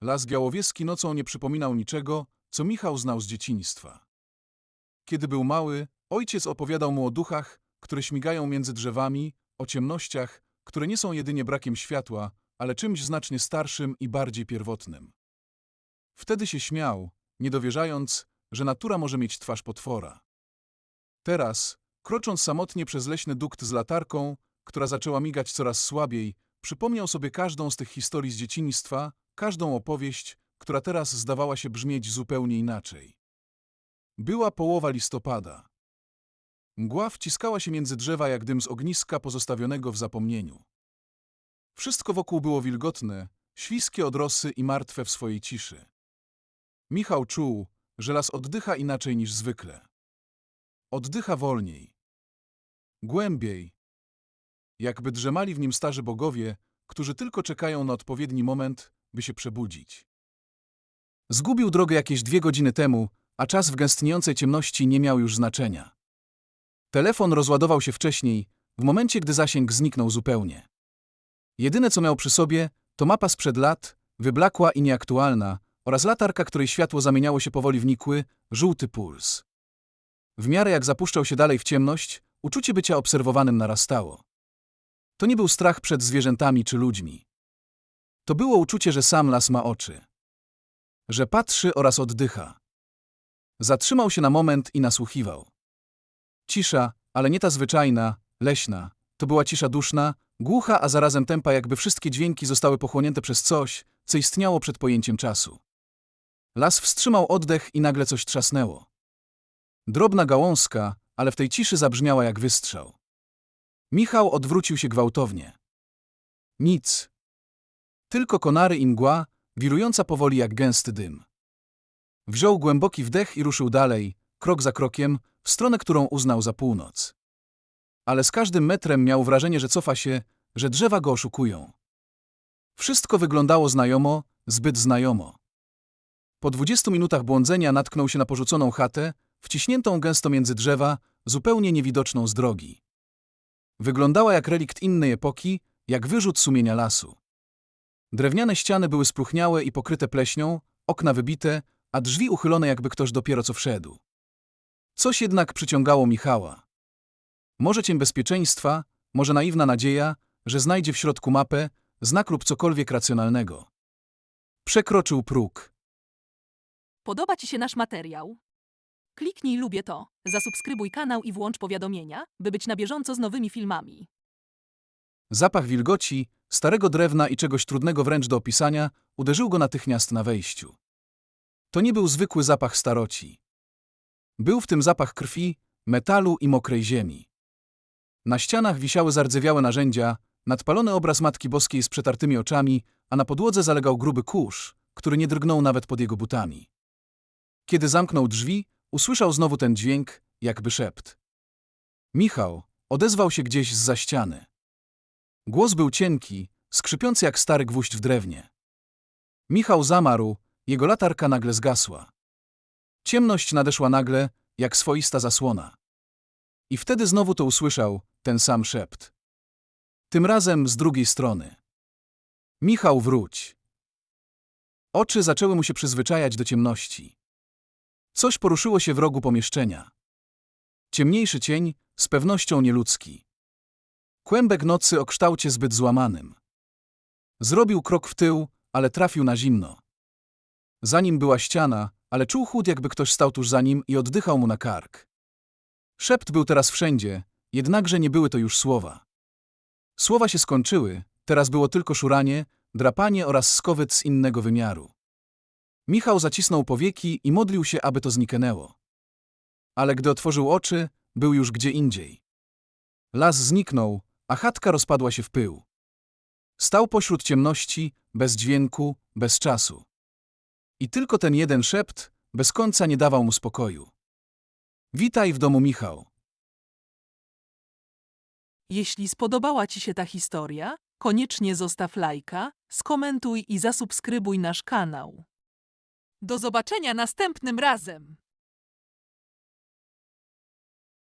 Las Białowieski nocą nie przypominał niczego, co Michał znał z dzieciństwa. Kiedy był mały, ojciec opowiadał mu o duchach, które śmigają między drzewami, o ciemnościach, które nie są jedynie brakiem światła, ale czymś znacznie starszym i bardziej pierwotnym. Wtedy się śmiał, nie dowierzając, że natura może mieć twarz potwora. Teraz, krocząc samotnie przez leśny dukt z latarką, która zaczęła migać coraz słabiej, przypomniał sobie każdą z tych historii z dzieciństwa, każdą opowieść, która teraz zdawała się brzmieć zupełnie inaczej. Była połowa listopada. Mgła wciskała się między drzewa jak dym z ogniska pozostawionego w zapomnieniu. Wszystko wokół było wilgotne, śliskie od rosy i martwe w swojej ciszy. Michał czuł, że las oddycha inaczej niż zwykle. Oddycha wolniej. Głębiej. Jakby drzemali w nim starzy bogowie, którzy tylko czekają na odpowiedni moment, by się przebudzić. Zgubił drogę jakieś dwie godziny temu, a czas w gęstniejącej ciemności nie miał już znaczenia. Telefon rozładował się wcześniej, w momencie, gdy zasięg zniknął zupełnie. Jedyne, co miał przy sobie, to mapa sprzed lat, wyblakła i nieaktualna, oraz latarka, której światło zamieniało się powoli w nikły, żółty puls. W miarę jak zapuszczał się dalej w ciemność, uczucie bycia obserwowanym narastało. To nie był strach przed zwierzętami czy ludźmi. To było uczucie, że sam las ma oczy. Że patrzy oraz oddycha. Zatrzymał się na moment i nasłuchiwał. Cisza, ale nie ta zwyczajna, leśna. To była cisza duszna, głucha, a zarazem tempa, jakby wszystkie dźwięki zostały pochłonięte przez coś, co istniało przed pojęciem czasu. Las wstrzymał oddech i nagle coś trzasnęło. Drobna gałązka, ale w tej ciszy zabrzmiała jak wystrzał. Michał odwrócił się gwałtownie. Nic. Tylko konary i mgła, wirująca powoli jak gęsty dym. Wziął głęboki wdech i ruszył dalej, krok za krokiem, w stronę, którą uznał za północ. Ale z każdym metrem miał wrażenie, że cofa się, że drzewa go oszukują. Wszystko wyglądało znajomo, zbyt znajomo. Po dwudziestu minutach błądzenia natknął się na porzuconą chatę, wciśniętą gęsto między drzewa, zupełnie niewidoczną z drogi. Wyglądała jak relikt innej epoki, jak wyrzut sumienia lasu. Drewniane ściany były spróchniałe i pokryte pleśnią, okna wybite, a drzwi uchylone jakby ktoś dopiero co wszedł. Coś jednak przyciągało Michała. Może cień bezpieczeństwa, może naiwna nadzieja, że znajdzie w środku mapę, znak lub cokolwiek racjonalnego. Przekroczył próg. Podoba Ci się nasz materiał? Kliknij lubię to, zasubskrybuj kanał i włącz powiadomienia, by być na bieżąco z nowymi filmami. Zapach wilgoci, starego drewna i czegoś trudnego wręcz do opisania uderzył go natychmiast na wejściu. To nie był zwykły zapach staroci. Był w tym zapach krwi, metalu i mokrej ziemi. Na ścianach wisiały zardzewiałe narzędzia, nadpalony obraz Matki Boskiej z przetartymi oczami, a na podłodze zalegał gruby kurz, który nie drgnął nawet pod jego butami. Kiedy zamknął drzwi, usłyszał znowu ten dźwięk, jakby szept. Michał odezwał się gdzieś z za ściany. Głos był cienki, skrzypiący jak stary gwóźdź w drewnie. Michał zamarł, jego latarka nagle zgasła. Ciemność nadeszła nagle, jak swoista zasłona. I wtedy znowu to usłyszał, ten sam szept. Tym razem z drugiej strony. Michał, wróć. Oczy zaczęły mu się przyzwyczajać do ciemności. Coś poruszyło się w rogu pomieszczenia. Ciemniejszy cień, z pewnością nieludzki. Kłębek nocy o kształcie zbyt złamanym. Zrobił krok w tył, ale trafił na zimno. Za nim była ściana, ale czuł chłód, jakby ktoś stał tuż za nim i oddychał mu na kark. Szept był teraz wszędzie, jednakże nie były to już słowa. Słowa się skończyły, teraz było tylko szuranie, drapanie oraz skowyt z innego wymiaru. Michał zacisnął powieki i modlił się, aby to zniknęło. Ale gdy otworzył oczy, był już gdzie indziej. Las zniknął, a chatka rozpadła się w pył. Stał pośród ciemności, bez dźwięku, bez czasu. I tylko ten jeden szept bez końca nie dawał mu spokoju. Witaj w domu, Michał. Jeśli spodobała Ci się ta historia, koniecznie zostaw lajka, skomentuj i zasubskrybuj nasz kanał. Do zobaczenia następnym razem!